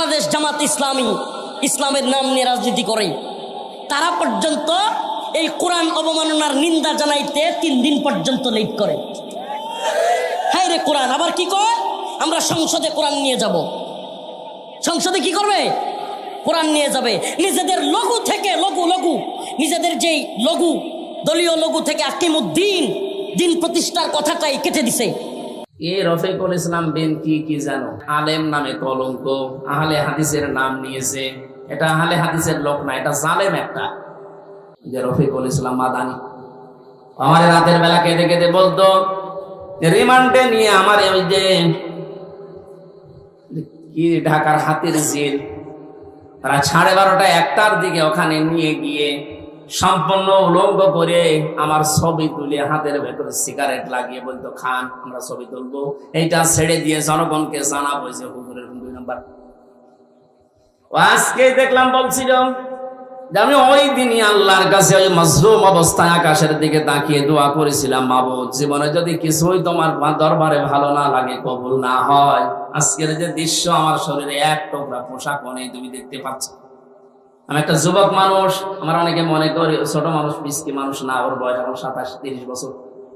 বাংলাদেশ জামাত ইসলামী ইসলামের নাম নিয়ে রাজনীতি করে। তারা পর্যন্ত এই কোরআন অবমাননার নিন্দা জানাইতে তিন দিন পর্যন্ত লেট করে। হ্যাঁ রে কোরআন, আবার কি কয়? আমরা সংসদে কোরআন নিয়ে যাব। সংসদে কি করবে? কোরআন নিয়ে যাবে। নিজেদের লঘু থেকে লঘু লঘু, নিজেদের যেই লঘু, দলীয় লঘু থেকে আকিমুদ্দিন, দিন প্রতিষ্ঠার কথাটাই কেটে দিছে। এ রফিকুল ইসলাম বিন কি কি জানো? আলেম নামে কলঙ্ক। আহলে হাদিসের নাম নিয়েছে। এটা আহলে হাদিসের লোক না, এটা জালেম একটা। যে রফিকুল ইসলাম মাদানি। আমার রাতের বেলা কেঁদে কেঁদে বলতো, রিমান্ডে নিয়ে আমার ওই যে, কি ঢাকার হাতির জেল তারা সাড়ে বারোটা একটার দিকে ওখানে নিয়ে গিয়ে সম্পূর্ণ উলঙ্গ করে আমার ছবি তুলে হাতের ভেতরে সিগারেট লাগিয়ে বলতো, খান, আমরা ছবি তুলবো। এইটা ছেড়ে দিয়ে জনগণকে জানাব যে হুজুরের দুই নাম্বার। আজকে দেখলাম বলছিল যে আমি ওই দিনই আল্লাহর কাছে ওই মজলুম অবস্থায় আকাশের দিকে তাকিয়ে দোয়া করেছিলাম, মাবুদ, জীবনে যদি কিছুই তোমার দরবারে ভালো না লাগে, কবুল না হয়। আজকের যে দৃশ্য আমার শরীরে এক টুকরা পোশাক নেই তুমি দেখতে পাচ্ছ। আমি একটা যুবক মানুষ, আমার অনেকে মনে করি ছোট মানুষ, মিসকি মানুষ না, ওর বয়স এখন সাতাশ, তিরিশ বছর।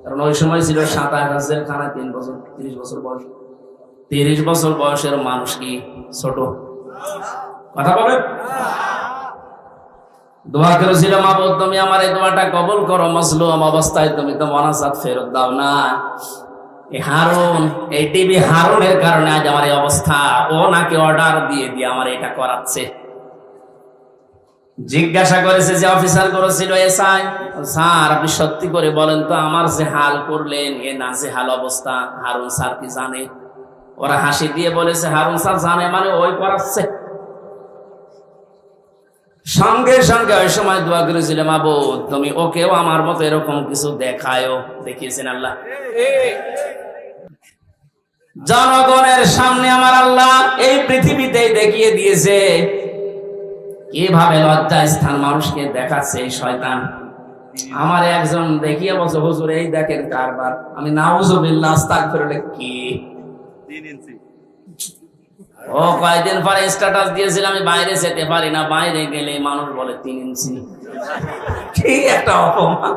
কারণ ওই সময় ছিল সাতাশ হাজার খানা তিন বছর, তিরিশ বছর বয়স। তিরিশ বছর বয়সের মানুষ কি ছোট? কথা বলেন? দোয়া করেছিল মাবুদ তুমি আমার এই দোয়াটা কবুল করো, মজলুম অবস্থায় তুমি তো মনাজাত ফেরত দাও না। এই হারুন, এই টিভি হারুনের কারণে আজ আমার এই অবস্থা। ও নাকি অর্ডার দিয়ে দিয়ে আমার এটা করাচ্ছে। জিজ্ঞাসা করেছে যে, অফিসার করেছিল এসআই স্যার আপনি সত্যি করে বলেন তো, আমার যে হাল করলেন, এ না যে হাল অবস্থা, হারুন স্যার কি জানে? ওরা হাসি দিয়ে বলেছে, হারুন স্যার জানে মানে ওই করাচ্ছে সঙ্গে সঙ্গে ওই সময় দোয়া করেছিলাম আবু, তুমি ওকেও আমার মতো এরকম কিছু দেখায়ও। দেখিয়েছেন আল্লাহ। জনগণের সামনে আমার আল্লাহ এই পৃথিবীতেই দেখিয়ে দিয়েছে কীভাবে লজ্জা স্থান মানুষকে দেখাচ্ছে এই শয়তান। আমার একজন দেখিয়ে বলছে হুজুর এই দেখেন কারবার। আমি নাউজুবিল্লাহ আস্তাগফিরুল্লাহ কি? ও কয়েকদিন পরে স্ট্যাটাস দিয়েছিল আমি বাইরে যেতে পারি না। বাইরে গেলে মানুষ বলে তিন ইঞ্চি। কি একটা অপমান।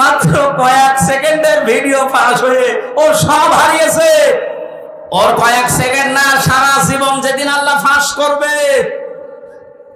মাত্র কয়েক সেকেন্ডের ভিডিও পাস হয়ে ও সব হারিয়েছে। ওর কয়েক সেকেন্ড না সারা জীবন যেদিন আল্লাহ ফাঁস করবে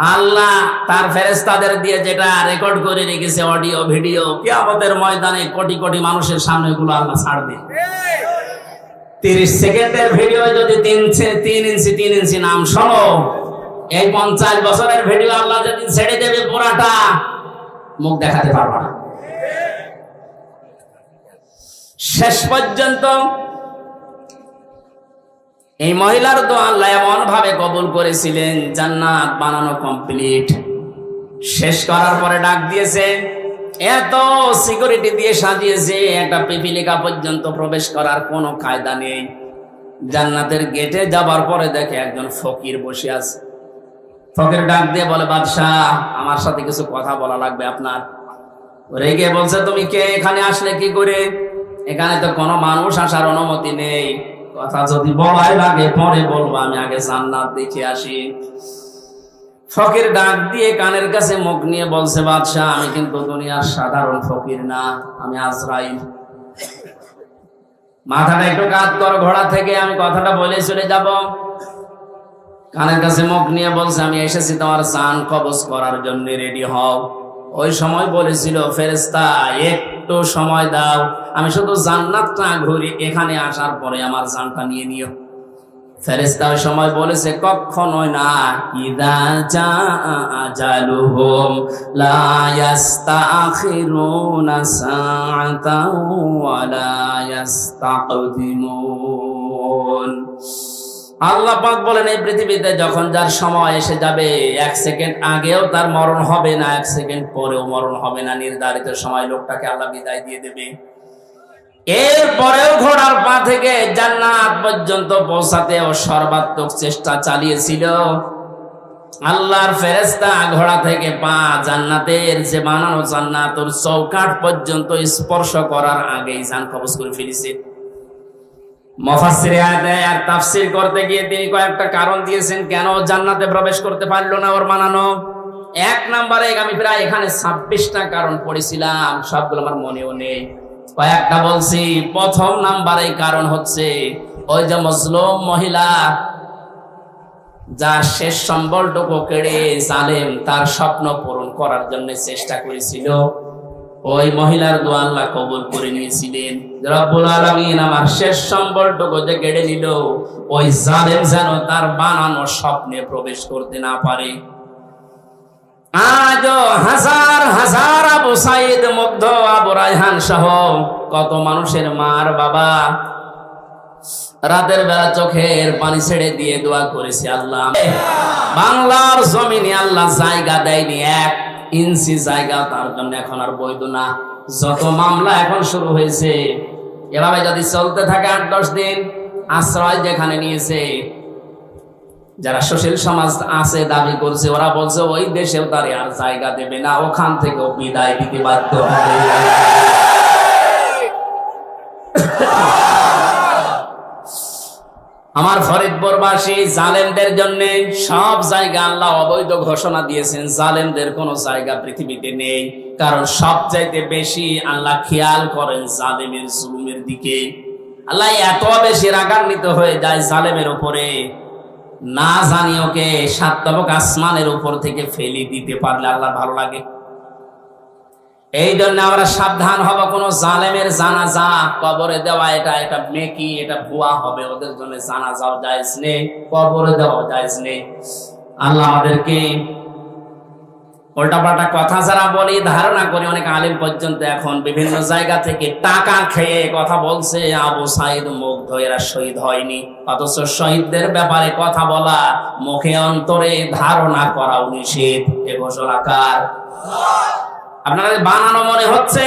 আল্লাহ তার ফেরেস্তাদের দিয়ে যেটা রেকর্ড করে রেখেছে অডিও ভিডিও কিয়ামতের ময়দানে কোটি কোটি মানুষের সামনে গুলো আল্লাহ ছাড়বে তিরিশ সেকেন্ডের ভিডিও যদি তিন তিন ইঞ্চি তিন ইঞ্চি নাম শোনো, এই পঞ্চাশ বছরের ভিডিও আল্লাহ যদি ছেড়ে দেবে পুরাটা, মুখ দেখাতে পারবা না। শেষ পর্যন্ত এই মহিলার তো আল্লাহ এমন ভাবে কবুল করেছিলেন, জান্নাত বানানো কমপ্লিট শেষ করার পরে ডাক দিয়েছে, এত সিকিউরিটি দিয়ে সাজিয়েছে, একটা পিপিলিকা পর্যন্ত প্রবেশ করার কোনো কায়দা নেই। জান্নাতের গেটে যাবার পরে দেখে একজন ফকির বসে আছে। ফকির ডাক দিয়ে বলে, বাদশাহ, আমার সাথে কিছু কথা বলা লাগবে আপনার। রেগে বলছে, তুমি কে? এখানে আসলে কি করে? এখানে তো কোনো মানুষ আসার অনুমতি নেই। কথা যদি বলাই লাগে, পরে বলব, আমি আগে জান্নাত দেখে আসি। ফকির ডাক দিয়ে কানের কাছে মুখ নিয়ে বলছে, বাদশাহ, আমি কিন্তু দুনিয়ার সাধারণ ফকির না, আমি আজরাইল। মাথাটা একটু কাত কর, ঘোড়া থেকে আমি কথাটা বলে চলে যাব। কানের কাছে মুখ নিয়ে বলছে, আমি এসেছি তোমার চান কবজ করার জন্য, রেডি হও। ওই সময় বলেছিল ফেরেস্তা একটু সময় দাও। আমি শুধু জান্নাতটা ঘুরি এখানে আসার পরে আমার জানটা নিয়ে নিও। ফেরেস্তা সময় বলেছে, কখনোই না। ইদা আল্লাহ বলেন, এই পৃথিবীতে যখন যার সময় এসে যাবে, এক সেকেন্ড আগেও তার মরণ হবে না, এক সেকেন্ড পরেও মরণ হবে না। নির্ধারিত সময় লোকটাকে আল্লাহ বিদায় দিয়ে দেবে। এরপরেও ঘোড়ার পা থেকে জান্নাত পর্যন্ত পৌঁছাতে ও সর্বাত্মক চেষ্টা চালিয়েছিল। আল্লাহর ফেরেস্তা ঘোড়া থেকে পা জান্নাতের যে বানানো জান্নাত ওর চৌকাঠ পর্যন্ত স্পর্শ করার আগেই জান কবজ করে ফেলেছে। মফাসিরে আর তাফসির করতে গিয়ে তিনি কয়েকটা কারণ দিয়েছেন কেন জান্নাতে প্রবেশ করতে পারল না ওর বানানো। এক নম্বরে আমি প্রায় এখানে ছাব্বিশটা কারণ পড়েছিলাম, সবগুলো আমার মনেও নেই। কয়েকটা বলছি, প্রথম নাম্বারে কারণ হচ্ছে ওই যে মজলুম মহিলা যার শেষ সম্বলটুকু কেড়ে জালেম তার স্বপ্ন পূরণ করার জন্য চেষ্টা করেছিল, ওই মহিলার দোয়া আল্লাহ কবুল করে নিয়েছিলেন। রব্বুল আলামিন আমার শেষ সম্বলটুকু যে কেড়ে নিল, ওই জালেম যেন তার বানানো স্বপ্নে প্রবেশ করতে না পারে। আজ হাজার হাজার আবু সাইদ, মুগ্ধ আবু রায়হান সহ কত মানুষের মার বাবা। রাতের বেলা চোখের পানি ছেড়ে দিয়ে দোয়া করেছে আল্লাহ। বাংলার জমিনে আল্লাহ জায়গা দেয়নি, এক ইঞ্চি জায়গা তার জন্য এখন আর বৈধ না। যত মামলা এখন শুরু হয়েছে, এভাবে যদি চলতে থাকে আট দশ দিন, আশ্রয় যেখানে নিয়েছে যারা সুশীল সমাজ আছে, দাবি করছে, ওরা বলছে, ওই দেশেও তারে আর জায়গা দেবে না, ওখান থেকেও বিদায় দিতে বাধ্য হবে। আমার ফরিদপুরবাসী, জালেমদের জন্য সব জায়গা আল্লাহ অবৈধ ঘোষণা দিয়েছেন, জালেমদের কোনো জায়গা পৃথিবীতে নেই। কারণ সবচাইতে বেশি আল্লাহ খেয়াল করেন জালেমের জুলুমের দিকে। আল্লাহ এত বেশি রাগান্বিত হয়ে যায় জালেমের উপরে। না জানি ওকে সাতবক আসমানের উপর থেকে ফেলে দিতে পারলে আল্লাহ ভালো লাগে। এই জন্য আমরা সাবধান হব, কোনো জালেমের জানাজা কবরে দেওয়া, এটা এটা মেকি এটা ভুয়া হবে, ওদের জন্য জানাজাও জায়েজ নেই, কবরে দেওয়া যায় নেই। আল্লাহ আমাদেরকে উল্টাপাল্টা কথা যারা বলি, ধারণা করি অনেক আলিম পর্যন্ত এখন বিভিন্ন জায়গা থেকে টাকা খেয়ে কথা বলছে, আবু সাইদ মুগ্ধ, এরা শহীদ হয়নি। অথচ শহীদদের ব্যাপারে কথা বলা, মুখে অন্তরে ধারণা করাও নিষেধ। এ ঘোষণাকার আপনাদের বানানো মনে হচ্ছে?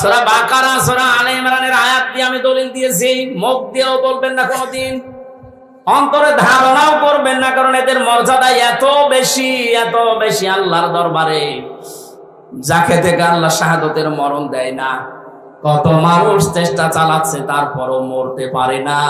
সোরা বাকারা, সোরা আলে ইমরানের আয়াত দিয়ে আমি দলিল দিয়েছি। মুখ দিয়েও বলবেন না কোনোদিন। অন্তরে ধারণাও করবেন না, কারণ এদের মর্যাদা এত বেশি এত বেশি আল্লাহর দরবারে। যাকে থেকে আল্লাহ শাহাদতের মরণ দেয় না। কত মানুষ চেষ্টা চালাচ্ছে, তারপরও মরতে পারে না।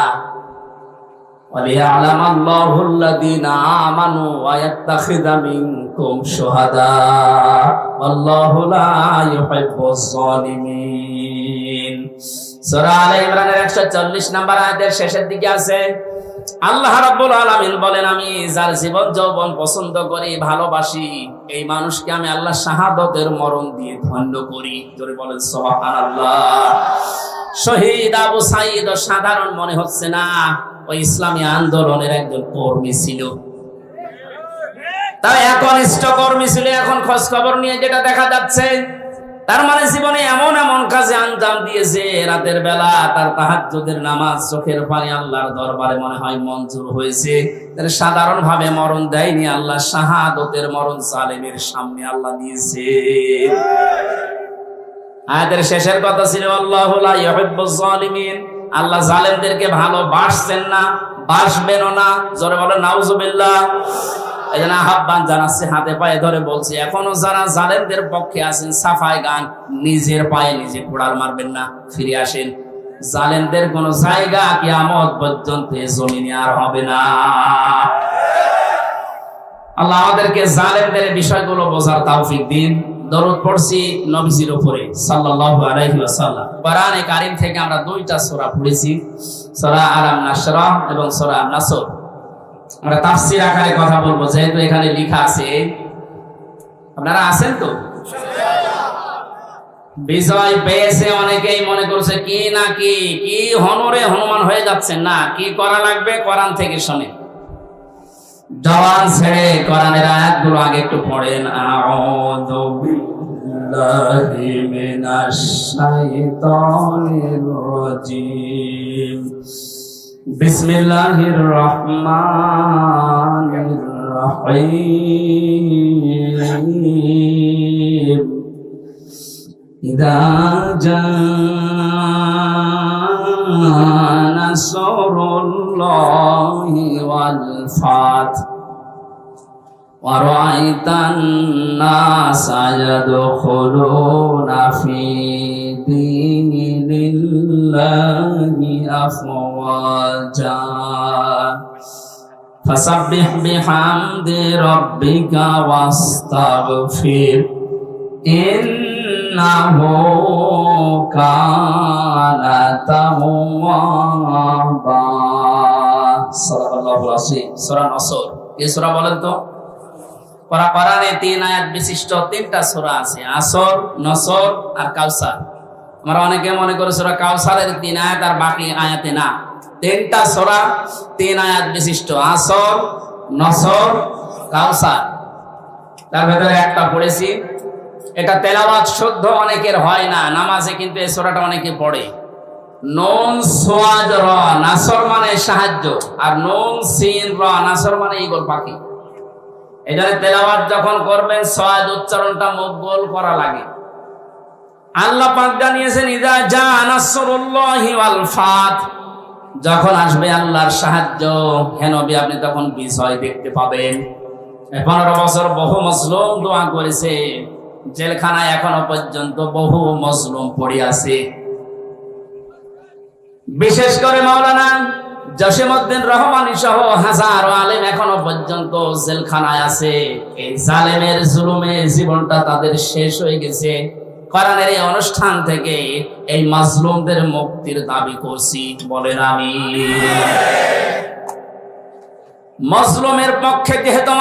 নম্বর শেষের দিকে আছে আল্লাহ রাব্বুল আলামিন বলেন, আমি যার জীবন যৌবন পছন্দ করি, ভালোবাসি, এই মানুষকে আমি আল্লাহ শাহাদতের মরণ দিয়ে ধন্য করি। জোরে বলেন, সুবহানাল্লাহ। শহীদ আবু সাইদ সাধারণ মনে হচ্ছে না, ওই ইসলামী আন্দোলনের একজন কর্মী ছিল। তাই এখন কর্মী ছিল, এখন খোঁজ খবর নিয়ে যেটা দেখা যাচ্ছে তার মানে জীবনে এমন এমন কাজে আঞ্জাম দিয়েছে, রাতের বেলা তার তাহাজ্জুদের নামাজ চোখের পানি আল্লাহর দরবারে মনে হয় মঞ্জুর হয়েছে। সাধারণ ভাবে মরণ দেয়নি আল্লাহ, শাহাদতের মরণ জালেমের সামনে আল্লাহ দিয়েছে। আয়াতের শেষের কথা ছিল, আল্লাহ আল্লাহ জালেমদেরকে ভালোবাসছেন না বাসবেনও না? জোরে বলে নাউজুবিল্লাহ। এই জন্য আহ্বান জানাচ্ছে, হাতে পায়ে ধরে বলছি, এখনও যারা জালেমদের পক্ষে আছেন, সাফাই গান, নিজের পায়ে নিজে কোড়াল মারবেন না, ফিরে আসেন। জালেমদের কোন জায়গা কিয়ামত পর্যন্ত জমিনে আর হবে না। আল্লাহ আমাদেরকে জালেমদের বিষয়গুলো বোঝার তৌফিক দিন। দরুদ পড়ছি নবীজির উপরে, সাল্লাল্লাহু আলাইহি ওয়াসাল্লাম। কোরআনে কারীম থেকে আমরা দুইটা সূরা পড়েছি, সূরা আলাম নাসরা এবং সূরা নাসর। আমরা তাফসীর আকারে কথা বলব, যেহেতু এখানে লেখা আছে। আপনারা আছেন তো? বিজয় পেয়েছে অনেকেই মনে করছে, কি না কি কি হনরে হনুমান হয়ে যাচ্ছে না, কি করা লাগবে কোরআন থেকে শুনে। জবান ছেড়ে কোরআনের আয়াতগুলো আগে একটু পড়েন। আউযু বিল্লাহি মিনাশ শাইতানির রাজিম। বিসমিল্লাহির ইদা জা نصر الله والفتح ورأيت الناس يدخلون في دين الله أفواجا فسبح بحمد ربك واستغفر إنه كان توابا صدق الله العظيم سورة نصر কি সূরা বলেন তো কোরআ কোরআনে তিন আয়াত বিশিষ্ট তিনটা সূরা আছে আসর নসর আর কাউসার আমরা অনেকে মনে করে সূরা কাউসারের তিন আয়াত আর বাকি আয়াতে না তিনটা সূরা তিন আয়াত বিশিষ্ট আসর নসর কাউসার তার ভেতরে একটা পড়েছি এটা তেলাওয়াত শুদ্ধ অনেকের হয় না, নামাজে কিন্তু এই সূরাটা অনেকে পড়ে। নুন সোয়াদ র, নাসর মানে সাহায্য, আর নুন সিন, র, নাসর মানে ইগল পাখি। জন্য তেলাওয়াত যখন করবেন সোয়াদ উচ্চারণটা মুখ করা লাগে। আল্লাহ পাক জানিয়েছেন, ইদা জা নাসরুল্লাহি ওয়াল ফাত। যখন আসবে আল্লাহর সাহায্য, হে নবী, আপনি তখন বিজয় দেখতে পাবেন। পনেরো বছর বহু মজলুম দোয়া করেছে। জেলখানায় এখনও পর্যন্ত বহু মজলুম পড়ে আছে। বিশেষ করে মাওলানা জসিমউদ্দিন রহমানী সহ হাজারো আলেম এখনও পর্যন্ত জেলখানায় আছে। এই জালেমের জুলুমে জীবনটা তাদের শেষ হয়ে গেছে। কোরআনের এই অনুষ্ঠান থেকে এই মাজলুমদের মুক্তির দাবি করছি বলেন আমি। মজলুমের পক্ষে যেহেতু